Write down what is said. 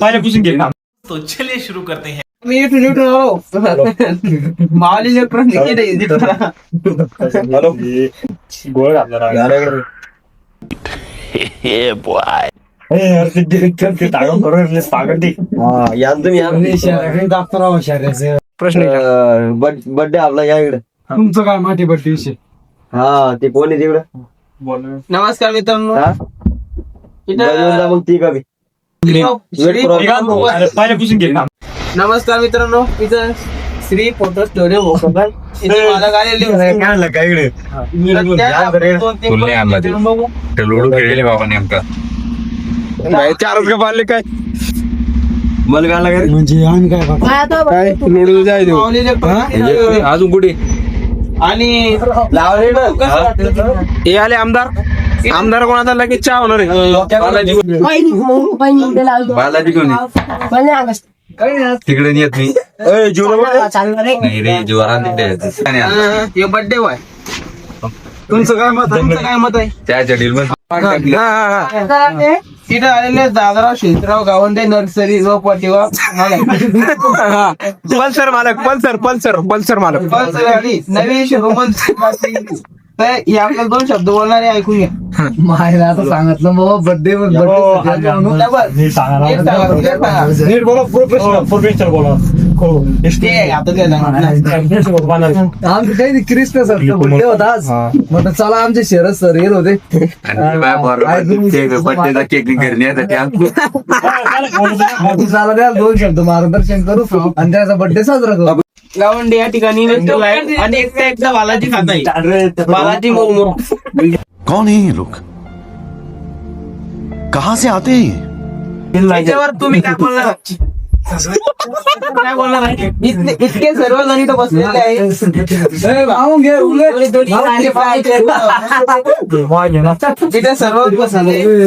पहिल्यापासून घे ना तो चलिए शुरू करते हैं। मावली हॅलो गोळ. प्रश्न बर्थडे आपला या इकडे? तुमचं काय माहिती बड्डे विषय? हा ते कोण आहे तिकडे? बोल. नमस्कार मित्रांनो। हा? मग ती का बी. श्री अरे, पहिल्यापासून घे. ना नमस्कार मित्रांनो इथं श्री फोटो स्टुडिओ भोकरदन. इथे मला आलेले होते. काय आणलं? काय इकडे? तर त्या आपण दोन तीन तुला नाही आणला ते. फिरून बघू. ते लुडो खेळले बाबा नेमका. चारच का काय? मला काय लागेल म्हणजे आम्ही काय काय? लोडू जाय देऊ. माऊलीचे केले. अजून कुठे? आणि लावले ना? कसं वाटलं तुला? हे आले आमदार. आमदार कोणाचा लगेच चहा होणार बालाजी. कोणी? तिकडे नेत नाही ए, जीवनामध्ये नाही रे जोरात आता हा, हे बर्थडे वाय. तुमचं काय मत आहे? तुमचं काय मत आहे? त्या जडील मध्ये. तिथे आलेले दादराव शेषराव गावंदे नर्सरी व. पटिवा पल्सर मालक पल्सर पल्सर पल्सर मालक. गाडी नवी शिरोमन तर हे आपल्याला दोन शब्द बोलणारे ऐकून घ्या. मायला आता सांगितलं बाबा हो, सांगा. नीट बोला प्रोफेशनल प्रोफेशनल बोला. हो. आमचं काही नाही क्रिसमस बड्डे होता आज. म्हटलं चला आमचे शरद सर येत होते. चला द्या दोन शब्द मार्गदर्शन करू आणि त्याचा बड्डे साजरा करू. गावंडे या ठिकाणी आणि एकटा एकटा बालाजी खात बालाजी मोमो कौन है ये लोग? कहां से आते हैं? त्याच्यावर तुम्ही काय बोलणार काय बोलणार आहे इतके इतके सर्वजण इथं बसलेले आहे. तिथे सर्व बसले